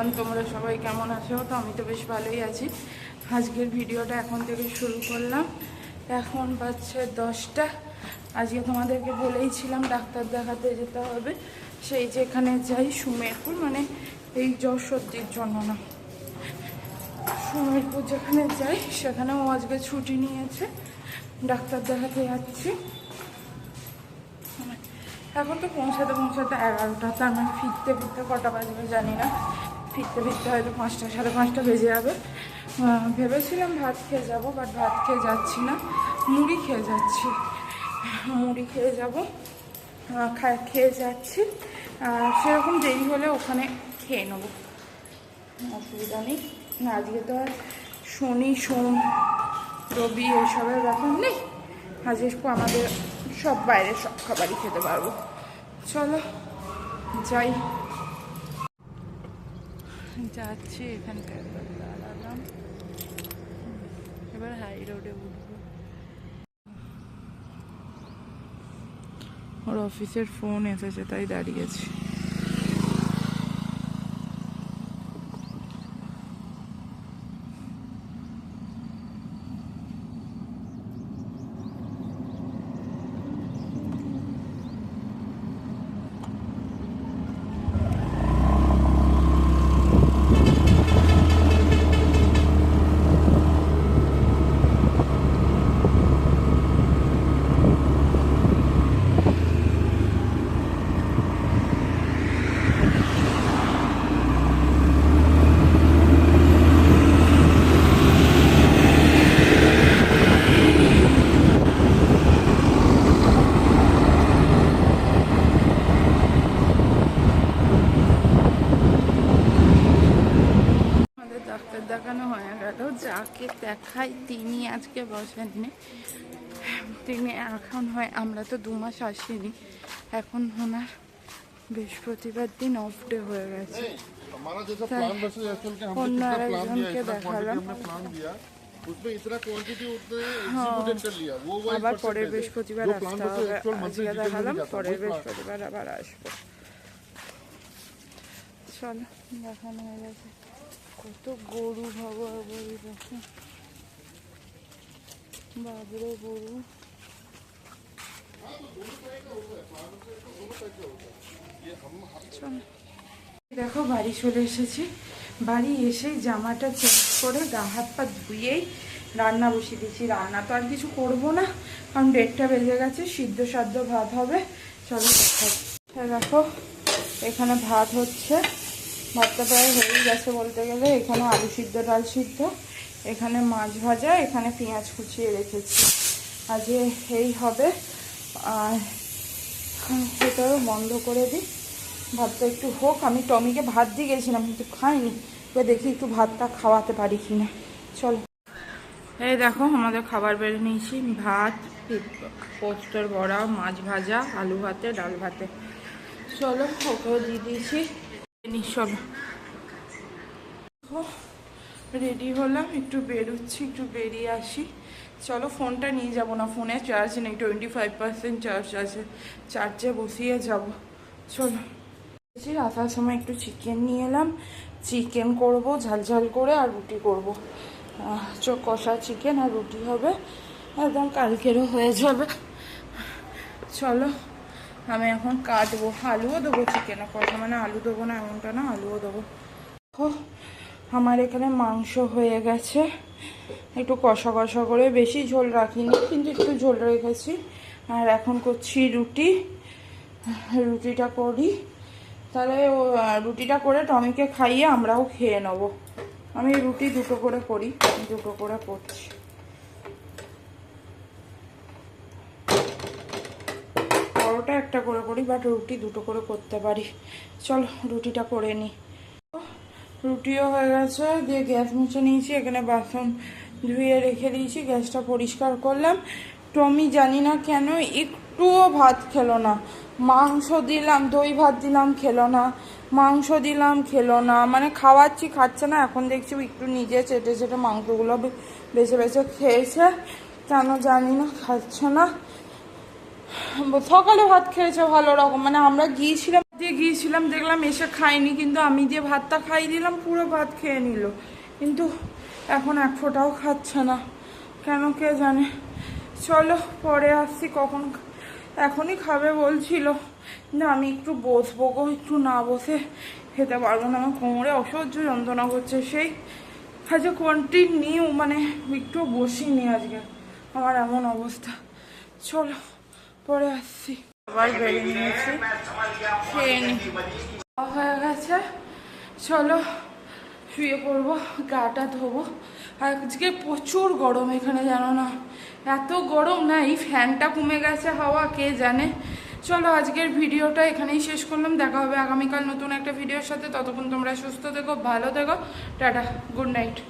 Everyone, তোমরা সবাই কেমন আছো? তো আমি তো বেশ ভালোই আছি। আজকের ভিডিওটা এখন থেকে শুরু করলাম। এখন বাজছে দশটা। আজকে তোমাদেরকে বলেইছিলাম ডাক্তার দেখাতে যেতে হবে। সেই যেখানে যাই, সুমেরপুর মানে এই জ্বর সর্দির জন্য না। সুমেরপুর যেখানে যাই, সেখানেও আজকে ছুটি নিয়েছে। ডাক্তার দেখাতে যাচ্ছি। এখন তো পৌঁছাতে পৌঁছাতে এগারোটা তার মানে ফিরতে ফিরতে কটা বাজবে জানি না। ফিরতে ফিরতে হয়তো পাঁচটা, সাড়ে পাঁচটা বেজে যাবে। ভেবেছিলাম ভাত খেয়ে যাব বাট ভাত খেয়ে যাচ্ছি না। মুড়ি খেয়ে যাচ্ছি। মুড়ি খেয়ে যাব। খেয়ে যাচ্ছি। সেরকম দেরি হলে ওখানে খেয়ে নেব। অসুবিধা নেই। আজকে তো আর শনি, সোম, রবি এইসবের ব্যাপার নেই। আজকে আমাদের সব বাইরে সব খাবারই খেতে পারব। চলো, যাই। যাচ্ছি এখানকার দাঁড়ালাম। এবার হাই রোডে উঠবো। ওর অফিসের ফোন এসেছে তাই দাঁড়িয়েছি আমাদের ডাক্তার দেখানো হয়ে গেল যাকে দেখাই তিনি আজকে বসেননি। তিনি এখন হয় আমরা তো দু মাস আসিনি এখন ওনার বৃহস্পতিবার দিন অফ ডে হয়ে গেছে। অন্য আরেকজনকে দেখালাম। আবার পরের বৃহস্পতিবার আসতে হবে আজকে দেখালাম পরের বৃহস্পতিবার আবার আসব। চলো দেখানো হয়ে গেছে। কত গরু ভাবো গরু। দেখো। দেখো, বাড়ি চলে এসেছি। বাড়ি এসেই জামাটা চেঞ্জ করে গা হাত পা ধুয়েই রান্না বসিয়ে দিয়েছি। রান্না তো আর কিছু করব না, কারণ ডেটটা বেজে গেছে, সিদ্ধ সাদ্ধ ভাত হবে। চলো দেখো, এখানে ভাত হচ্ছে। ভাতটা প্রায় হয়েই গেছে বলতে গেলে। এখানে আলু সিদ্ধ, ডাল সিদ্ধ, এখানে মাছ ভাজা, এখানে পেঁয়াজ কুচিয়ে রেখেছি। আজকে এই হবে। আর সেটাও বন্ধ করে দিই। ভাতটা একটু হোক, আমি টমিকে ভাত দিয়ে গেছিলাম, কিন্তু খাইনি। এবার দেখি একটু ভাতটা খাওয়াতে পারি কি না চলো। এই দেখো, আমাদের খাবার বেড়ে নিয়েছি। ভাত, পোস্তর বড়া, মাছ ভাজা, আলু ভাতে, ডাল ভাতে। চলো, ওকেও দিয়ে দিয়েছি। রেডি হলাম, একটু বেরোচ্ছি, একটু বেরিয়ে আসি। চলো ফোনটা নিয়ে যাব না, ফোনে চার্জ নেই টোয়েন্টি ফাইভ পার্সেন্ট চার্জ আছে চার্জে বসিয়ে যাব। চলো। আসার সময় একটু চিকেন নিয়ে এলাম। চিকেন করব, ঝাল ঝাল করে আর রুটি করব। চোখ কষা চিকেন আর রুটি হবে। একদম কালকেরও হয়ে যাবে। চলো। আমি এখন কাটবো। আলুও দেবো চিকেনে কষা। মানে আলু দেবো না, এমনটা না, আলুও দেবো। ও আমার এখানে মাংস হয়ে গেছে। একটু কষা কষা করে, বেশি ঝোল রাখিনি, কিন্তু একটু ঝোল রেখেছি। আর এখন করছি রুটি। রুটিটা করি। তাহলে রুটিটা করে টমিকে খাইয়ে আমরাও খেয়ে নেব। আমি রুটি দুটো করে করি, দুটো করে করছি। পরোটা একটা করে করি বাট রুটি দুটো করে করতে পারি। চলো, রুটিটা করে নিই রুটিও হয়ে গেছে, দিয়ে গ্যাস মুছে নিয়েছি, এখানে বাসন ধুয়ে রেখে দিয়েছি, গ্যাসটা পরিষ্কার করলাম। টমি জানি না কেন একটুও ভাত খেলো না। মাংস দিলাম, দই ভাত দিলাম, খেলো না। মাংস দিলাম, খেলো না। মানে খাওয়াচ্ছি, খাচ্ছে না, এখন দেখছি একটু নিজে চেটে চেটে মাংসগুলো বেছে বেছে খেয়েছে। কেন জানি না, খাচ্ছে না। সকালে ভাত খেয়েছে ভালো রকম। মানে আমরা গিয়েছিলাম দিয়ে গিয়েছিলাম, দেখলাম এসে খাইনি কিন্তু আমি যে ভাতটা খাই দিলাম, পুরো ভাত খেয়ে নিল। কিন্তু এখন এক ফোঁটাও খাচ্ছে না। কেন কে জানে? চলো, পরে আসছি কখন এখনই খাবে বলছিল। না আমি একটু বসবো গো, একটু না বসে খেতে পারব না। আমার কোমরে অসহ্য যন্ত্রণা করছে। সেই আজকে কন্টিনিউ মানে একটু বসিনি আজকে। আমার এমন অবস্থা। চলো। পরে আসছি। আবার বেরিয়ে নিয়েছি। খেয়ে নি। হয়ে গেছে। চলো শুয়ে পড়ব, গাটা ধোবো। আজকে প্রচুর গরম এখানে, জানো না? এত গরম, না? এই ফ্যানটা কমে গেছে হাওয়া, কে জানে? চলো আজকের ভিডিওটা এখানেই শেষ করলাম। দেখা হবে আগামীকাল নতুন একটা ভিডিওর সাথে। ততক্ষণ তোমরা সুস্থ থেকো, ভালো থেকো। Tata, good night.